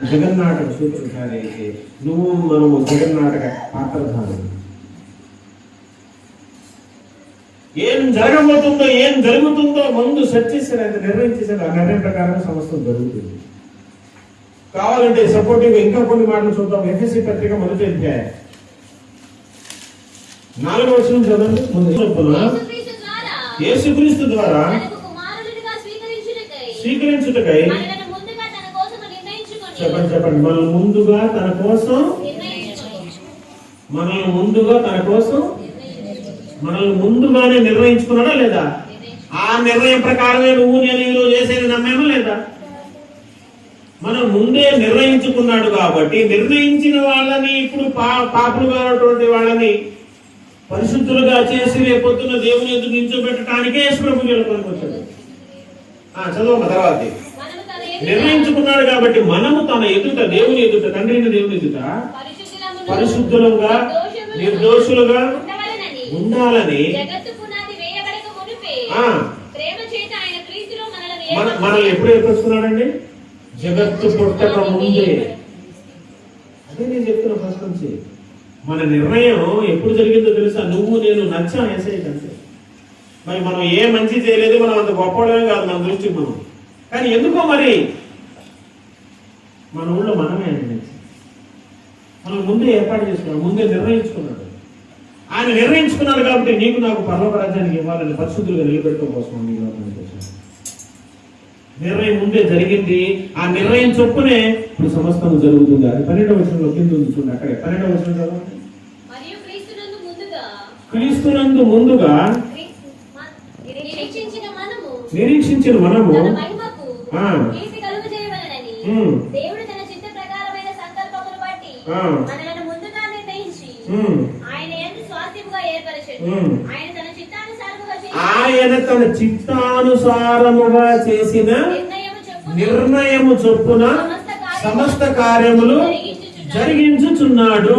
జగన్నాటక సూత్రధారి అయితే నువ్వు మనము జగన్నాటక పాత్రధారులు ఏం జరగబోతుందో ఏం జరుగుతుందో ముందు సెట్ చేశారు ఆయన ఆ నిర్ణయం ప్రకారం సమస్తం జరుగుతుంది. కావాలంటే సపోర్టివ్ ఇంకా కొన్ని మాటలు చూద్దాం. ఎఫ్ఎస్సి పత్రిక మొదటి అధ్యాయం. నాలుగో వచ్చిన చదవండి. ముందు చొప్పున యేసుక్రీస్తు ద్వారా స్వీకరించుటకై స్వీకరించుటకై మనలను ముందుగా తన కోసం నిర్ణయించుకొని చెప్పండి చెప్పండి. మనం ముందుగా తన కోసం మనల్ని ముందుగా తన కోసం మనల్ని ముందుగానే నిర్ణయించుకున్నాడా లేదా? ఆ నిర్ణయం ప్రకారమే నువ్వు నేను ఈరోజు చేసేది నమ్మేమో లేదా? మనం ముందే నిర్ణయించుకున్నాడు కాబట్టి నిర్ణయించిన వాళ్ళని ఇప్పుడు పా పాపులుగా ఉన్నటువంటి వాళ్ళని పరిశుద్ధులుగా చేసి రేపొద్దున దేవుని ఎదురు నించోబెట్టడానికే యేసుప్రభు గెలుపనికి వచ్చాడు. ఆ, తర్వాత నిర్ణయించుకున్నాడు కాబట్టి మనము తన ఎదుట దేవుని ఎదుట తండ్రిని దేవుని ఎదుట పరిశుద్ధులుగా నిర్దోషులుగా ఉండాలని మనలను మన ఏర్పరచుకున్నాడు. మనల్ని ఎప్పుడు ఏర్పరచుకున్నాడండి? జగత్తు పుట్టక ముందే. అదే నేను చెప్తున్నా ఫస్ట్ నుంచి. మన నిర్ణయం ఎప్పుడు జరిగిందో తెలుసా? నువ్వు నేను నచ్చా ఎస్ఐ కంటే మరి మనం ఏ మంచి చేయలేదు మనం అంత గొప్పవాళ్ళమే కాదు మన దృష్టికి మనం. కానీ ఎందుకో మరి? మన ఊళ్ళో మనమే నచ్చి మనం ముందే ఏర్పాటు చేసుకున్నాడు ముందే నిర్ణయించుకున్నాడు. ఆయన నిర్ణయించుకున్నాడు కాబట్టి నీకు నాకు పర్లోక రాజ్యానికి ఇవ్వాలని పరిశుద్ధులుగా నిలబెట్టుకోవడం కోసం నిర్ణయం ముందే జరిగింది. ఆ నిర్ణయం చొప్పునే ఇప్పుడు సమస్తం జరుగుతుంది. అది పన్నెండవ వచనంలో కింద ఉంది చూడండి అక్కడే. పన్నెండవ వచనం క్రీస్తునందు ముందుగా నిరీక్షించిన మనము కలుగజేయవలెనని ఉమ్, దేవుడు తన చిత్త ప్రకారమైన సంకల్పమును బట్టి. మనలను ముందుగా నిర్ణయించి ఆయన ఎందు స్వాస్థ్యముగా ఏర్పరచడు. ఆయన తన చిత్తానుసారముగా చేసిన ఆయన తన చిత్తానుసారముగా చేసిన నిర్ణయము చొప్పున నిర్ణయము చొప్పున సమస్త కార్యములు జరిగించుచున్నాడు.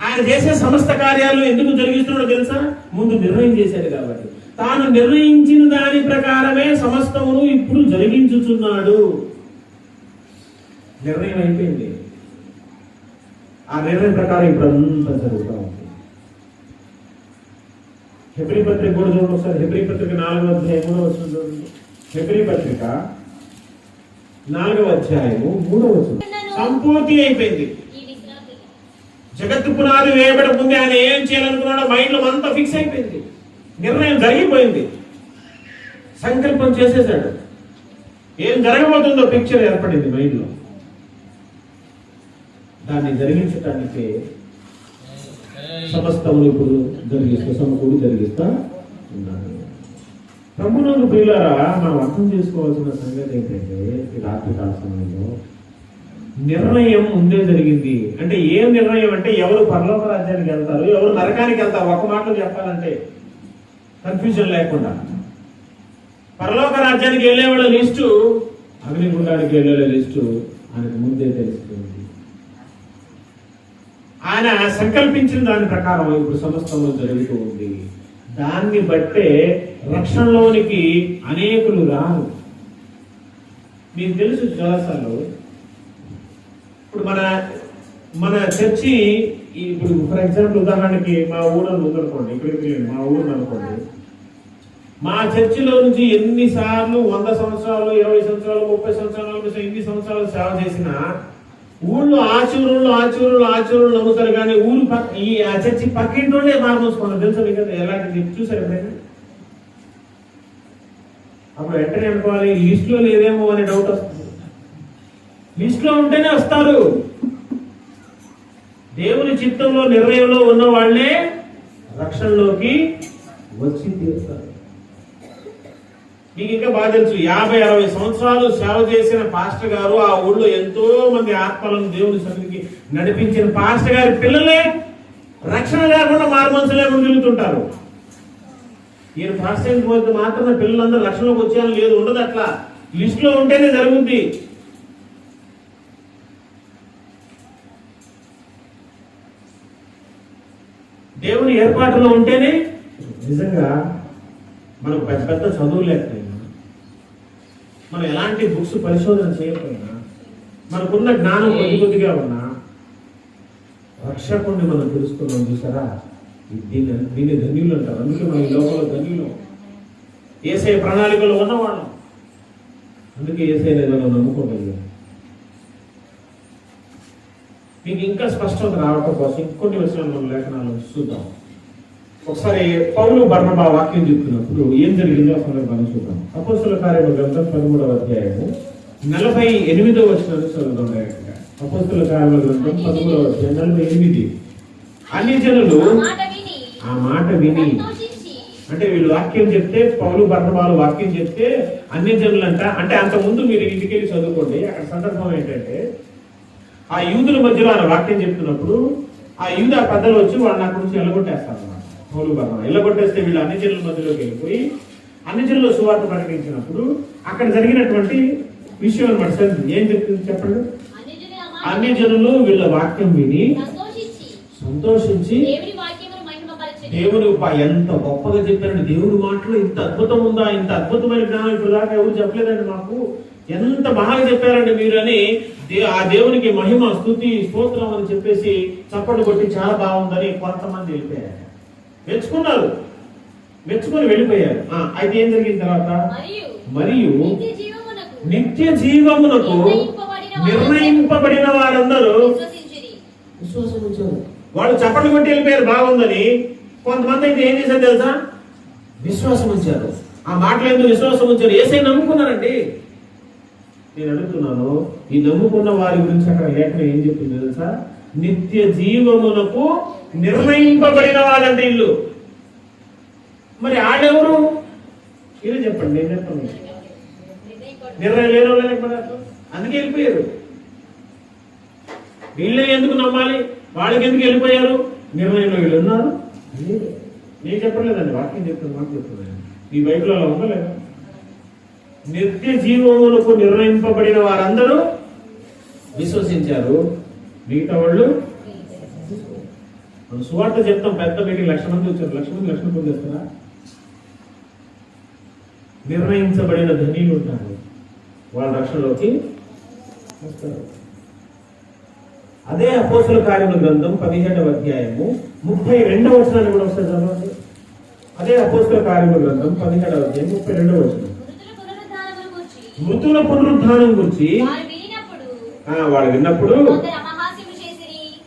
ఆయన చేసే సమస్త కార్యాలు ఎందుకు జరిగిస్తున్నాడో తెలుసా? ముందు నిర్ణయం చేశాడు కాబట్టి. తాను నిర్ణయించిన దాని ప్రకారమే సమస్తమును ఇప్పుడు జరిగించుచున్నాడు. నిర్ణయం అయిపోయింది. ఆ నిర్ణయం ప్రకారం ఇప్పుడు అంతా జరుగుతూ ఉంది. హెబ్రి పత్రిక కూడా చూడండి ఒకసారి. హెబ్రి పత్రిక నాలుగో అధ్యాయం మూడో వచ్చిన చూడండి. హెబ్రి పత్రిక నాలుగవ అధ్యాయము మూడవ సంపూర్తి అయిపోయింది. జగత్తు పునాది వేయబడ ముందే ఆయన ఏం చేయాలనుకున్నాడో మైండ్లో అంతా ఫిక్స్ అయిపోయింది. నిర్ణయం జరిగిపోయింది. సంకల్పం చేసేసాడు ఏం జరగబోతుందో పిక్చర్ ఏర్పడింది మైండ్లో దాన్ని జరిగించటానికి సమస్తములు ఇప్పుడు జరిగిస్తూ సమకూడి జరిగిస్తా ఉన్నాను ప్రభునందు ప్రియులారా మనం అర్థం చేసుకోవాల్సిన సంగతి ఏంటంటే ఈ రాత్రి కాల సమయంలో నిర్ణయం ముందే జరిగింది. అంటే ఏం నిర్ణయం అంటే ఎవరు పర్లోక రాజ్యానికి వెళ్తారు ఎవరు నరకానికి వెళ్తారు ఒక మాటలో చెప్పాలంటే కన్ఫ్యూజన్ లేకుండా. పరలోక రాజ్యానికి వెళ్ళేవాళ్ళ లిస్టు అగ్నిగుండానికి వెళ్ళే లిస్టు ఆయనకు ముందే తెలుస్తుంది ఆయన సంకల్పించిన దాని ప్రకారం ఇప్పుడు సమస్తంలో జరుగుతూ ఉంది. దాన్ని బట్టే రక్షణలోనికి అనేకులు రారు. మీకు తెలుసు చాలాసార్లు ఇప్పుడు మన మన చర్చి ఇప్పుడు ఫర్ ఎగ్జాంపుల్ ఉదాహరణకి మా ఊరు ఉందనుకోండి ఇక్కడికి మా ఊరు అనుకోండి మా చర్చిలో నుంచి ఎన్నిసార్లు వంద సంవత్సరాలు ఇరవై సంవత్సరాలు ముప్పై సంవత్సరాల నుంచి ఎన్ని సంవత్సరాలు సేవ చేసినా ఊళ్ళో ఆచూరులు ఆచూరులు ఆచూరులు నమ్ముతారు కానీ ఊరు పక్క ఈ ఆ చర్చి పక్కింటోనే మార్మోసుకున్నారు తెలుసు మీకు? ఎలాంటిది చూసారు ఎప్పుడైనా? అప్పుడు వెంటనే అనుకోవాలి లిస్ట్లో లేదేమో అనే డౌట్ వస్తుంది. లిస్ట్లో ఉంటేనే వస్తారు. దేవుని చిత్తంలో నిర్ణయంలో ఉన్న వాళ్ళే రక్షణలోకి వచ్చి తీరుతారు. మీకు ఇంకా బాగా తెలుసు యాభై అరవై సంవత్సరాలు సేవ చేసిన పాస్టర్ గారు ఆ ఊళ్ళో ఎంతో మంది ఆత్మలను దేవుని సన్నిధికి నడిపించిన పాస్టర్ గారి పిల్లలే రక్షణ లేకుండా మారుమనసు లేకుండా తిరుగుతుంటారు. ఈయన పాస్టర్ పోతే మాత్రమే పిల్లలందరూ రక్షణలోకి వచ్చేయాలని లేదు ఉండదు అట్లా. లిస్ట్లో ఉంటేనే జరుగుద్ది. దేవుని ఏర్పాటులో ఉంటేనే నిజంగా మనకు పెద్ద పెద్ద చదువు లేకపోయినా మనం ఎలాంటి బుక్స్ పరిశోధన చేయకపోయినా మనకున్న జ్ఞానం కొద్ది కొద్దిగా ఉన్నా రక్షకుడిని మనం తెలుసుకున్నాం చూసారా? దీన్ని దీన్ని ధన్యులు అంటారు. అందుకే మన ఈ లోపల ధన్యులు. ఏసై ప్రణాళికలు ఉన్నవాళ్ళం అందుకే ఏసై మనం నమ్ముకోగలిగాం. మీకు ఇంకా స్పష్టత రావటం కోసం ఇంకొన్ని విషయాలు మనం లేఖనాలు చూద్దాం. ఒకసారి పౌలు బర్ణబా వాక్యం చెప్తున్నప్పుడు ఏం జరిగిందో ఆ సందర్భాన్ని చూద్దాం. అపోస్తుల కార్యము గ్రంథం పదమూడవ అధ్యాయము నలభై ఎనిమిదవ వచ్చిన చదువుదాం డైరెక్ట్గా. అపోస్తుల కార్యముల గ్రంథం పదమూడవ అధ్యాయం నలభై ఎనిమిది. అన్ని జనులు ఆ మాట విని. అంటే వీళ్ళు వాక్యం చెప్తే పౌలు బర్ణబాలు వాక్యం చెప్తే అన్ని జనులంట. అంటే అంత ముందు మీరు ఇంటికెళ్ళి చదువుకోండి. అక్కడ సందర్భం ఏంటంటే ఆ యూదుల మధ్యలో ఆయన వాక్యం చెప్తున్నప్పుడు ఆ యూద పెద్దలు వచ్చి వాళ్ళని అక్కడి నుంచి ఎల్లగొట్టేస్తారు అన్నమాట పౌలు బర్ణ ఎల్లగొట్టేస్తే వీళ్ళు అన్ని జనుల మధ్యలోకి వెళ్ళిపోయి అన్ని జనుల సువార్త ప్రకటించినప్పుడు అక్కడ జరిగినటువంటి విషయం అనమాట సార్ ఏం చెప్తుంది చెప్పండి. అన్ని జనులు వీళ్ళ వాక్యం విని సంతోషించి దేవుని దేవుడు ఎంత గొప్పగా చెప్పారండి. దేవుడి మాటలో ఇంత అద్భుతం ఉందా? ఇంత అద్భుతమైన జ్ఞానం ఇప్పుడు దాకా ఎవరు చెప్పలేదండి మాకు. ఎంత బాగా చెప్పారండి మీరు అని దే- ఆ దేవునికి మహిమ స్థుతి స్తోత్రం అని చెప్పేసి చప్పట్లు కొట్టి చాలా బాగుందని కొంతమంది వెళ్ళిపోయారు మెచ్చుకున్నారు. మెచ్చుకొని వెళ్ళిపోయారు. ఆ, అయితే ఏం జరిగిన తర్వాత? మరియు నిత్య జీవమునకు నిత్య జీవమునకు నిర్ణయింపబడిన వారందరూ విశ్వాసం ఉంచారు వాళ్ళు చప్పట్లు కొట్టి వెళ్ళిపోయారు బాగుందని కొంతమంది అయితే ఏం చేశారు తెలుసా? విశ్వాసం ఉంచారు ఆ మాటలు ఎందుకు విశ్వాసం ఉంచారు ఏసై నమ్ముకున్నారండి. నేను అడుగుతున్నాను ఈ నమ్ముకున్న వారి గురించి అక్కడ లేఖనం ఏం చెప్తుంది తెలుసా? నిత్య జీవమునకు నిర్ణయింపబడిన వాళ్ళంటే ఇల్లు మరి ఆడెవరు? ఇది చెప్పండి నేను చెప్పండి నిర్ణయం లేని వాళ్ళు అందుకే వెళ్ళిపోయారు. వీళ్ళని ఎందుకు నమ్మాలి? వాళ్ళకి ఎందుకు వెళ్ళిపోయారు? నిర్ణయంలో వీళ్ళు ఉన్నారు. నేను చెప్పలేదండి వాక్యం చెప్తాను మాట చెప్తున్నాను ఈ బైబిల్ అలా నిత్య జీవములకు నిర్ణయింపబడిన వారందరూ విశ్వసించారు. మిగతా వాళ్ళు మనం సువార్త చెప్తాం పెద్ద మీటింగ్ లక్ష మంది వచ్చారు. లక్ష మంది లక్ష మంది నిర్ణయించబడిన ధనీలు ఉంటారు. వాళ్ళ రక్షణలోకి వస్తారు. అదే అపోసల కార్యముల గ్రంథం పదిహేడవ అధ్యాయము ముప్పై రెండవ వచనాన్ని కూడా వస్తుంది చదవండి. అదే అపోసల కార్యముల గ్రంథం పదిహేడవ అధ్యాయం ముప్పై రెండవ వచనం. మృతుల పునరుద్ధానం గురించి వాళ్ళు విన్నప్పుడు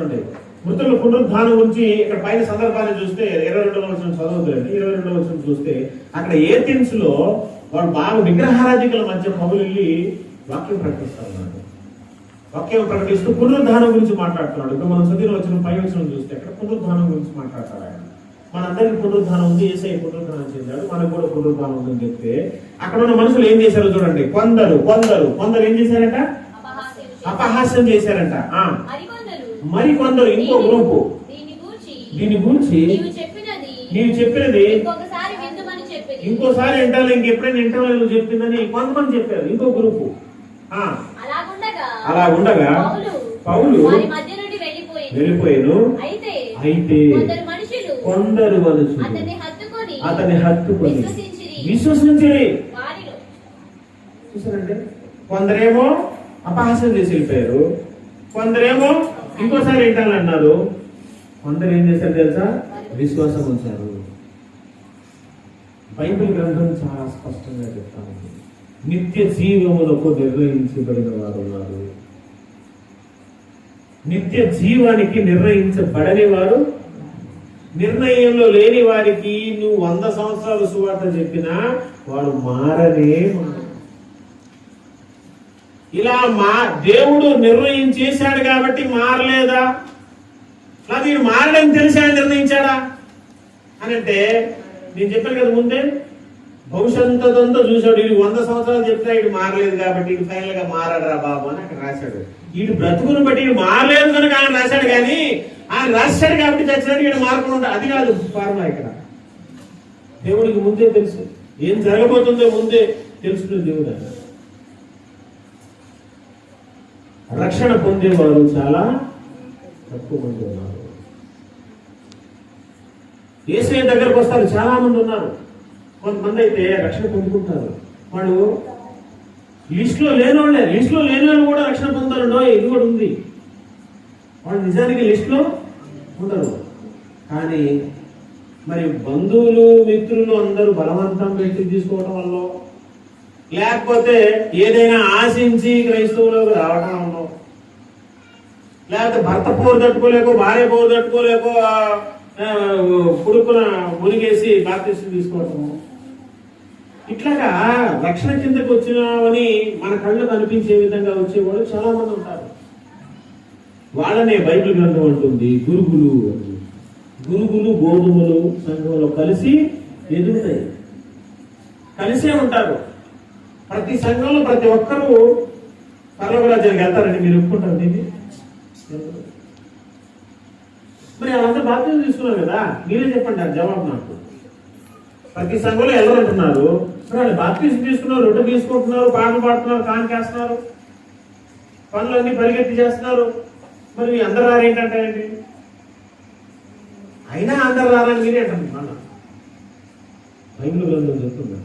చూడండి మృతుల పునరుద్ధానం గురించి ఇక్కడ పైన సందర్భాన్ని చూస్తే ఇరవై రెండవ వచనం చదవద్దండి ఇరవై రెండవ వచనం చూస్తే అక్కడ ఏథెన్స్లో వాళ్ళు బాగా విగ్రహారాధికుల మధ్య పౌలు వెళ్ళి వాక్యం ప్రకటిస్తారు. వాక్యం ప్రకటిస్తూ పునరుద్ధానం గురించి మాట్లాడుతున్నాడు. ఇప్పుడు మనం చదివిన వచ్చిన పై వచనం చూస్తే అక్కడ పునరుద్ధానం గురించి మాట్లాడతారు ఆయన. మనందరికి పునరుద్ధానం ఉంది. ఏసై పునరుద్ధానం చెందాడు. మనకు కూడా పునరుద్ధానం ఉందని చెప్తే అక్కడ ఉన్న మనుషులు ఏం చేశారో చూడండి. కొందరు కొందరు కొందరు ఏం చేశారంట. అపహాస్యం చేశారంట. మరి కొందరు ఇంకో గూర్చి దీని గురించి నీవు చెప్పినది ఇంకోసారి వింటాను ఇంకెప్పుడైనా వింటాను నువ్వు చెప్పిందని కొంతమంది చెప్పారు. ఇంకో గ్రూపు అలా ఉండగా పౌలు వెళ్ళిపోయాను అయితే కొందరు మనుషులు అతన్ని హత్తుకొని విశ్వసించిరి. వారిలో చూసారంటే కొందరేమో అపహాస్యం చేసి వెళ్ళిపోయారు. కొందరేమో ఇంకోసారి వింటానన్నారు కొందరు ఏం చేశారు తెలుసా? విశ్వాసం ఉంచారు. బైబిల్ గ్రంథం చాలా స్పష్టంగా చెప్తాను. నిత్య జీవములకు నిర్ణయించబడిన వారు ఉన్నారు. నిత్య జీవానికి నిర్ణయించబడని వారు నిర్ణయంలో లేని వారికి నువ్వు వంద సంవత్సరాలు సువార్త చెప్పినా వాడు మారనే మారడు. ఇలా మా దేవుడు నిర్ణయం చేశాడు కాబట్టి మారలేదా? లేదా వీడు మారడని తెలిసాడు నిర్ణయించాడా? అని అంటే నేను చెప్పాను కదా ముందే భవిష్యత్తుదంతా చూశాడు. వీడు వంద సంవత్సరాలు చెప్తే ఇటు మారలేదు కాబట్టి ఇటు ఫైనల్గా మారాడరా బాబు అని అక్కడ రాశాడు. ఇటు బ్రతుకును బట్టి ఇటు మారలేదు కనుక ఆయన రాశాడు కానీ ఆయన రాశాడు కాబట్టి చచ్చినట్టు ఇక్కడ మారకుండా అది కాదు ఫార్ములా ఇక్కడ. దేవుడికి ముందే తెలుసు. ఏం జరగబోతుందో ముందే తెలుసుకునే దేవుడు ఆయన రక్షణ పొందేవారు చాలా తక్కువ మంది ఉన్నారు. ఏసీ దగ్గరకు వస్తారు చాలా మంది ఉన్నారు. కొంతమంది అయితే రక్షణ పొందుకుంటారు. వాడు లిస్టులో లో లిస్ట్లో లేనోళ్ళు లేని వాళ్ళు కూడా రక్షణ పొందుతారు. ఇది కూడా ఉంది. వాళ్ళు నిజానికి లిస్టులో ఉండరు. కానీ మరి బంధువులు మిత్రులు అందరూ బలవంతం పెట్టి తీసుకోవడం వల్ల లేకపోతే ఏదైనా ఆశించి క్రైస్తవులకు రావడం వల్ల లేకపోతే భర్త పోరు తట్టుకోలేకో భార్య పోరు తట్టుకోలేకో కొడుకున మునిగేసి బాప్తిస్టులు తీసుకోవటము. ఇట్లాగా రక్షణ కిందకు వచ్చినామని మన కళ్ళు కనిపించే విధంగా వచ్చేవాళ్ళు చాలా మంది ఉంటారు. వాళ్ళనే బైబిల్ గ్రంథం అంటుంది గురుగులు గురుగులు గోధుమలు సంఘంలో కలిసి ఎదుగుతాయి. కలిసే ఉంటారు. ప్రతి సంఘంలో ప్రతి ఒక్కరూ పర్లోక రాజ్యానికి వెళ్తారండి మీరు ఒప్పుకుంటారు దీన్ని? మరి వాళ్ళంతా బాధ్యత తీసుకున్నారు కదా? మీరే చెప్పండి ఆ జవాబు నాకు. ప్రతి సంఘంలో వెళ్ళరంటున్నారు మరి వాళ్ళు బాప్తీసం తీసుకున్నారు రొట్టె తీసుకుంటున్నారు పాటలు పాడుతున్నారు కానికేస్తున్నారు పనులన్నీ పరిగెత్తి చేస్తున్నారు. మరి మీ అందరు రారేంటంటే అయినా అందరు రారని మీరే అంటారు బైబిల్ గ్రంథం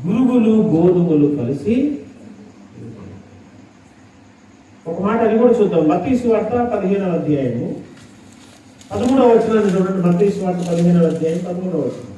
గురుగులు గోధుమలు కలిసి ఒక మాట అది కూడా చూద్దాం. మతీసు వార్త పదిహేనవ అధ్యాయము. పదమూడవ వచ్చిన చూడండి. మతీసు వార్త పదిహేనవ అధ్యాయం పదమూడవ వచనం.